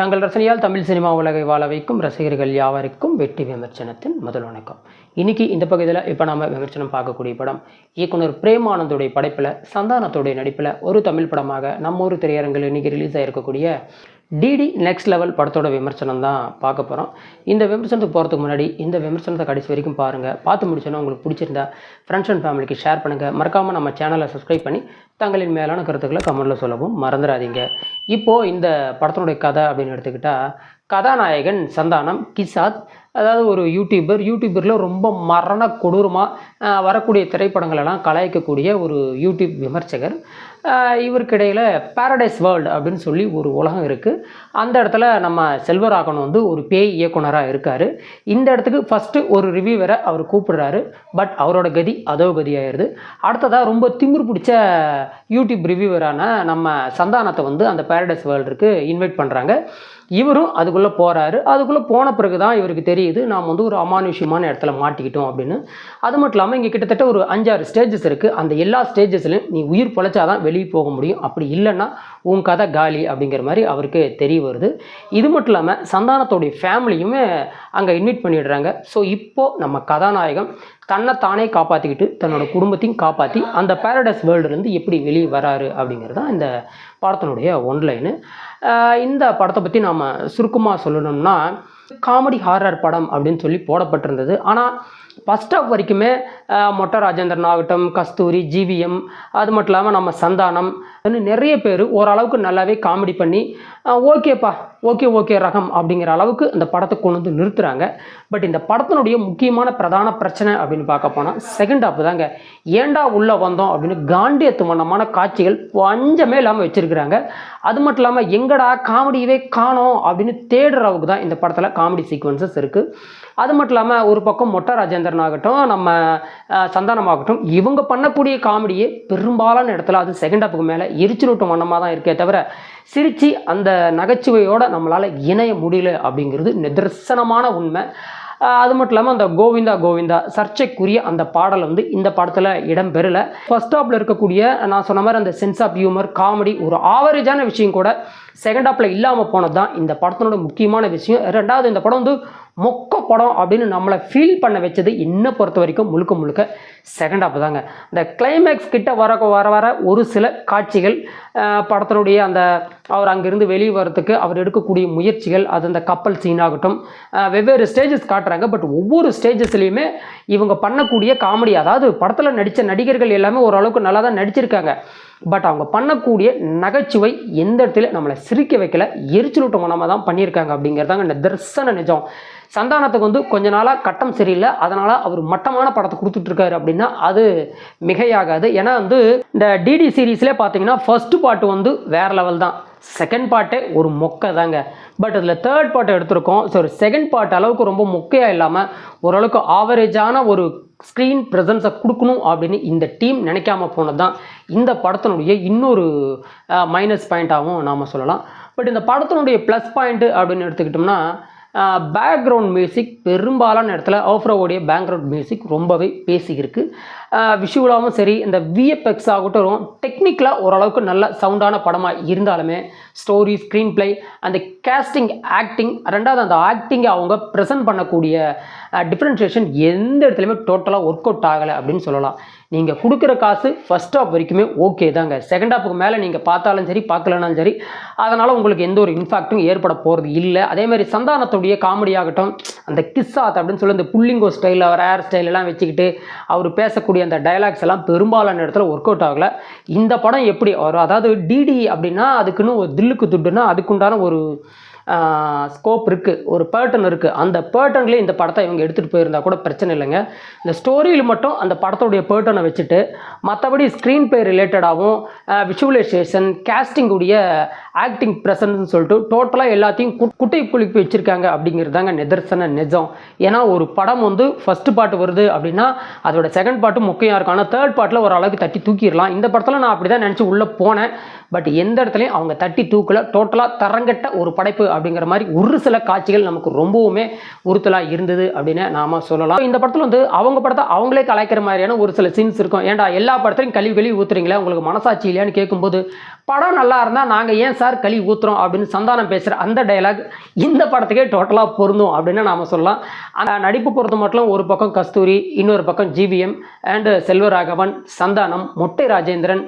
தங்கள் ரசனையால் தமிழ் சினிமா உலகை வாழ வைக்கும் ரசிகர்கள் யாவருக்கும் வெற்றி விமர்சனத்தின் முதல் வணக்கம். இன்னைக்கு இந்த பகுதியில் இப்போ நாம் விமர்சனம் பார்க்கக்கூடிய படம் இயக்குனர் பிரேமானந்தோடைய படைப்பில் சந்தானத்தோடைய நடிப்பில் ஒரு தமிழ் படமாக நம்ம ஒரு திரையரங்கில் இன்னைக்கு ரிலீஸ் ஆகிருக்கக்கூடிய டிடி நெக்ஸ்ட் லெவல் படத்தோட விமர்சனம் தான் பார்க்க போகிறோம் இந்த விமர்சனத்துக்கு போகிறதுக்கு முன்னாடி இந்த விமர்சனத்தை கடைசி வரைக்கும் பாருங்கள் பார்த்து முடிச்சோன்னா உங்களுக்கு பிடிச்சிருந்தா ஃப்ரெண்ட்ஸ் அண்ட் ஃபேமிலிக்கு ஷேர் பண்ணுங்கள் மறக்காமல் நம்ம சேனலை சப்ஸ்கிரைப் பண்ணி தங்களின் மேலான கருத்துக்களை கமெண்ட்டில் சொல்லவும் மறந்துடாதீங்க. இப்போது இந்த படத்தினுடைய கதை அப்படின்னு எடுத்துக்கிட்டால் கதாநாயகன் சந்தானம் கிசாத் அதாவது ஒரு யூடியூபர் யூடியூபரில் ரொம்ப மரண கொடூரமாக வரக்கூடிய திரைப்படங்களெல்லாம் கலாய்க்கக்கூடிய ஒரு யூடியூப் விமர்சகர். இவருக்கிடையில் பேரடைஸ் பாரடைஸ் வேர்ல்டு அப்படின்னு சொல்லி ஒரு உலகம் இருக்குது அந்த இடத்துல நம்ம செல்வராகவன் வந்து ஒரு பேய் இயக்குனராக இருக்கார். இந்த இடத்துக்கு ஃபஸ்ட்டு ஒரு ரிவ்யூவரை அவர் கூப்பிடுறாரு. பட் அவரோட கதி அதோ கதி ஆயிடுது அடுத்ததாக ரொம்ப திமிர் பிடிச்ச யூடியூப் ரிவ்யூவரான நம்ம சந்தானத்தை வந்து அந்த பாரடைஸ் வேர்ல்டுக்கு இன்வைட் பண்ணுறாங்க இவரும் அதுக்குள்ளே போகிறாரு அதுக்குள்ளே போன பிறகு தான் இவருக்கு தெரியுது நாம் வந்து ஒரு அமானுஷ்யமான இடத்துல மாட்டிக்கிட்டோம் அப்படின்னு. அது மட்டும் இல்லாமல் இங்கே கிட்டத்தட்ட ஒரு அஞ்சாறு ஸ்டேஜஸ் இருக்குது அந்த எல்லா ஸ்டேஜஸ்லையும் நீ உயிர் பொழைச்சாதான் வெளியே போக முடியும். அப்படி இல்லைன்னா உன் கதை காலி அப்படிங்கிற மாதிரி அவருக்கு தெரிய வருது. இது மட்டும் இல்லாமல் சந்தானத்தோடைய ஃபேமிலியுமே அங்கே இன்வைட் பண்ணிடுறாங்க. ஸோ இப்போது நம்ம கதாநாயகம் தன்னை தானே காப்பாற்றிக்கிட்டு தன்னோட குடும்பத்தையும் காப்பாற்றி அந்த பேரடைஸ் வேர்ல்டுலேருந்து எப்படி வெளியே வராரு அப்படிங்கிறது தான் இந்த படத்தினுடைய ஒன்லைனு இந்த படத்தை பற்றி நாம் சுருக்கமாக சொல்லணும்னா காமெடி ஹாரர் படம் அப்படின்னு சொல்லி போடப்பட்டிருந்தது. ஆனால் ஃபஸ்ட் ஆஃப் வரைக்குமே மொட்டை ராஜேந்திரன் ஆகட்டும் கஸ்தூரி ஜிவிஎம் அது மட்டும் இல்லாமல் நம்ம சந்தானம் இன்னும் நிறைய பேர் ஓரளவுக்கு நல்லாவே காமெடி பண்ணி ஓகேப்பா ஓகே ஓகே ரகம் அப்படிங்கிற அளவுக்கு இந்த படத்தை கொண்டு வந்து நிறுத்துகிறாங்க பட் இந்த படத்தினுடைய முக்கியமான பிரதான பிரச்சனை அப்படின்னு பார்க்க போனால் செகண்ட் ஆஃப் தாங்க. ஏண்டா உள்ளே வந்தோம் அப்படின்னு காண்டியத்துவனமான காட்சிகள் பஞ்சமே இல்லாமல் வச்சிருக்கிறாங்க. அது மட்டும் இல்லாமல் எங்கடா காமெடியவே காணோம் அப்படின்னு தேடுற அளவுக்கு தான் இந்த படத்தில் காமெடி சீக்வன்சஸ் இருக்குது அது மட்டும் இல்லாமல் ஒரு பக்கம் மொட்டை ராஜேந்திரன் ஆகட்டும் நம்ம சந்தானமாகட்டும் இவங்க பண்ணக்கூடிய காமெடியே பெரும்பாலான இடத்துல அது செகண்ட் ஹாப்புக்கு மேலே எரிச்சலூட்டும் வண்ணமாக தான் இருக்கே தவிர சிரித்து அந்த நகைச்சுவையோட நம்மளால் இணைய முடியல அப்படிங்கிறது நிதர்சனமான உண்மை. அது மட்டும் இல்லாமல் அந்த கோவிந்தா கோவிந்தா சர்ச்சைக்குரிய அந்த பாடல் வந்து இந்த படத்தில் இடம் பெறல ஃபர்ஸ்ட் ஹாப்பில் இருக்கக்கூடிய நான் சொன்ன மாதிரி அந்த சென்ஸ் ஆஃப் ஹியூமர் காமெடி ஒரு ஆவரேஜான விஷயம் கூட செகண்ட் ஹாப்பில் இல்லாமல் போனது தான் இந்த படத்தினோட முக்கியமான விஷயம். ரெண்டாவது இந்த படம் வந்து மொக்க படம் அப்படின்னு நம்மளை ஃபீல் பண்ண வச்சது இன்னும் பொறுத்த வரைக்கும் முழுக்க முழுக்க செகண்ட் ஆஃப் தாங்க. இந்த கிளைமேக்ஸ் கிட்ட வர வர வர ஒரு சில காட்சிகள் படத்தினுடைய அந்த அவர் அங்கிருந்து வெளியே வர்றதுக்கு அவர் எடுக்கக்கூடிய முயற்சிகள் அது அந்த கப்பல் சீன் ஆகட்டும் வெவ்வேறு ஸ்டேஜஸ் காட்டுறாங்க. பட் ஒவ்வொரு ஸ்டேஜஸ்லையுமே இவங்க பண்ணக்கூடிய காமெடி அதாவது படத்தில் நடித்த நடிகர்கள் எல்லாமே ஓரளவுக்கு நல்லா தான் நடிச்சிருக்காங்க. பட் அவங்க பண்ணக்கூடிய நகைச்சுவை எந்த இடத்துல நம்மளை சிரிக்க வைக்கல? எரிச்சலூட்டம் நம்ம தான் பண்ணியிருக்காங்க அப்படிங்கிறதாங்க நிதர்சன நிஜம். சந்தானத்துக்கு வந்து கொஞ்ச நாளாக கட்டம் சரியில்லை. அதனால் அவர் மட்டமான படத்தை கொடுத்துட்ருக்காரு அப்படின்னா அது மிகையாகாது. ஏன்னா வந்து இந்த டிடி சீரீஸ்லேயே பார்த்தீங்கன்னா ஃபர்ஸ்ட் பாட்டு வந்து வேறு லெவல் தான். செகண்ட் பார்ட்டே ஒரு மொக்கை தாங்க. பட் அதில் தேர்ட் பாட்டை எடுத்திருக்கோம். ஸோ ஒரு செகண்ட் பார்ட் அளவுக்கு ரொம்ப மொக்கையாக இல்லாமல் ஓரளவுக்கு ஆவரேஜான ஒரு ஸ்க்ரீன் ப்ரெசன்ஸை கொடுக்கணும் அப்படின்னு இந்த டீம் நினைக்காம போனது தான் இந்த படத்தினுடைய இன்னொரு மைனஸ் பாயிண்ட்டாகவும் நாம் சொல்லலாம். பட் இந்த படத்தினுடைய ப்ளஸ் பாயிண்ட்டு அப்படின்னு எடுத்துக்கிட்டோம்னா பேக்ரவுண்ட் மியூசிக் பெரும்பாலான இடத்துல ஆஃப்ரோவுடைய பேக்ரவுண்ட் மியூசிக் ரொம்பவே பேசியிருக்கு விஷுவலாகவும் சரி இந்த விஎஃப்எக்ஸ் ஆகட்டும் டெக்னிக்கலாக ஓரளவுக்கு நல்ல சவுண்டான படமாக இருந்தாலுமே ஸ்டோரி ஸ்க்ரீன் பிளே அந்த கேஸ்டிங் ஆக்டிங் ரெண்டாவது அந்த ஆக்டிங்கை அவங்க ப்ரெசென்ட் பண்ணக்கூடிய டிஃப்ரென்ஷியேஷன் எந்த இடத்துலையுமே டோட்டலாக ஒர்க் அவுட் ஆகலை அப்படின்னு சொல்லலாம். நீங்கள் கொடுக்குற காசு ஃபஸ்ட் ஹாப் வரைக்குமே ஓகே தாங்க. செகண்ட் ஹாப்புக்கு மேலே நீங்கள் பார்த்தாலும் சரி பார்க்கலனாலும் சரி அதனால் உங்களுக்கு எந்த ஒரு இன்ஃபேக்ட்டும் ஏற்பட போகிறது இல்லை. அதேமாதிரி சந்தானத்துடைய காமெடி ஆகட்டும் அந்த கிஸ்ஸாத் அப்படின்னு சொல்லி அந்த புல்லிங்கோ ஸ்டைல் அவர் ஹேர் ஸ்டைல் எல்லாம் வச்சுக்கிட்டு அவர் பேசக்கூடிய அந்த டைலாக்ஸ் எல்லாம் பெரும்பாலான இடத்துல ஒர்க் அவுட் ஆகலை. இந்த படம் எப்படி? வரும் அதாவது டிடி அப்படின்னா அதுக்குன்னு ஒரு தில்லுக்கு துட்டுன்னா அதுக்குண்டான ஒரு ஸ்கோப் இருக்குது ஒரு பேர்டன் இருக்குது அந்த பேட்டர்ன்லேயே இந்த படத்தை இவங்க எடுத்துகிட்டு போயிருந்தா கூட பிரச்சனை இல்லைங்க. இந்த ஸ்டோரியில் மட்டும் அந்த படத்தோடைய பேட்டர்னை வச்சுட்டு மற்றபடி ஸ்க்ரீன் பே ரிலேட்டடாகவும் விஷுவலைசேஷன் கேஸ்டிங்குடைய ஆக்டிங் ப்ரெசன்ட்னு சொல்லிட்டு டோட்டலாக எல்லாத்தையும் குட் குட்டை குளிப்பு வச்சுருக்காங்க அப்படிங்கிறது தாங்க நிதர்சன நிஜம். ஏன்னா ஒரு படம் வந்து ஃபஸ்ட்டு பாட்டு வருது அப்படின்னா அதோட செகண்ட் பாட்டு முக்கியம் இருக்கும். ஆனால் தேர்ட் பாட்டில் ஒரு அளவுக்கு தட்டி தூக்கிடலாம். இந்த படத்தில் நான் அப்படி தான் நினச்சி உள்ளே போனேன். பட் எந்த இடத்துலையும் அவங்க தட்டி தூக்கல. டோட்டலாக தரங்கட்ட ஒரு படைப்பு அப்படிங்கிற மாதிரி ஒரு சில காட்சிகள் நமக்கு ரொம்பவுமே உறுத்தலாக இருந்தது அப்படின்னு நாம் சொல்லலாம். இந்த படத்தில் வந்து அவங்க படத்தை அவங்களே கலாய்க்கிற மாதிரியான ஒரு சில சீன்ஸ் இருக்கும். ஏன்டா எல்லா படத்துலையும் கழிவு கழிவு ஊத்துறீங்களே? உங்களுக்கு மனசாட்சி இல்லையான்னு கேட்கும்போது படம் நல்லா இருந்தால் நாங்கள் ஏன் சார் களி ஊத்துறோம்? அப்படின்னு சந்தானம் பேசுகிற அந்த டைலாக் இந்த படத்துக்கே டோட்டலாக பொருந்தும் அப்படின்னு நாம் சொல்லலாம். அந்த நடிப்பு பொறுத்த மட்டும் ஒரு பக்கம் கஸ்தூரி இன்னொரு பக்கம் ஜிவிஎம் அண்டு செல்வராகவன் சந்தானம் மொட்டை ராஜேந்திரன்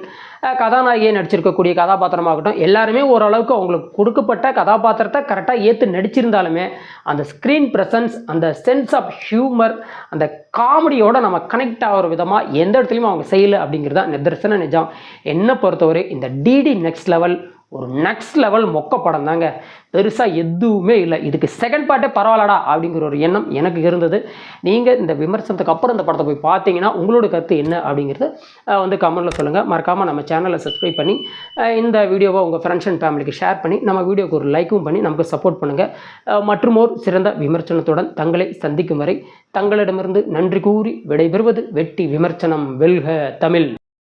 கதாநாயகியை நடிச்சிருக்கக்கூடிய கதாபாத்திரமாகட்டும் எல்லாருமே ஓரளவுக்கு அவங்களுக்கு கொடுக்கப்பட்ட கதாபாத்திரத்தை கரெக்டாக ஏற்று நடிச்சிருந்தாலுமே அந்த ஸ்க்ரீன் ப்ரெசன்ஸ் அந்த சென்ஸ் ஆஃப் ஹியூமர் அந்த காமெடியோட நம்ம கனெக்ட் ஆகிற விதமாக எந்த இடத்துலையும் அவங்க செய்யலை அப்படிங்கிறது தான் நிதர்சன நிஜம். என்னை பொறுத்தவரை இந்த டிடி நெக்ஸ்ட் லெவல் ஒரு நெக்ஸ்ட் லெவல் மொக்க படம் தாங்க. பெருசாக எதுவுமே இல்லை. இதுக்கு செகண்ட் பார்ட்டே பரவாயில்லடா அப்படிங்கிற ஒரு எண்ணம் எனக்கு இருந்தது. நீங்கள் இந்த விமர்சனத்துக்கு அப்புறம் இந்த படத்தை போய் பார்த்தீங்கன்னா உங்களோட கருத்து என்ன அப்படிங்கிறது வந்து கமெண்ட்டில் சொல்லுங்கள் மறக்காமல் நம்ம சேனலை சப்ஸ்கிரைப் பண்ணி இந்த வீடியோவை உங்கள் ஃப்ரெண்ட்ஸ் அண்ட் ஃபேமிலிக்கு ஷேர் பண்ணி நம்ம வீடியோக்கு ஒரு லைக்கும் பண்ணி நமக்கு சப்போர்ட் பண்ணுங்கள் மற்றும் ஒரு சிறந்த விமர்சனத்துடன் தங்களை சந்திக்கும் வரை தங்களிடமிருந்து நன்றி கூறி விடைபெறுவது வெட்டி விமர்சனம் வெல்க தமிழ்.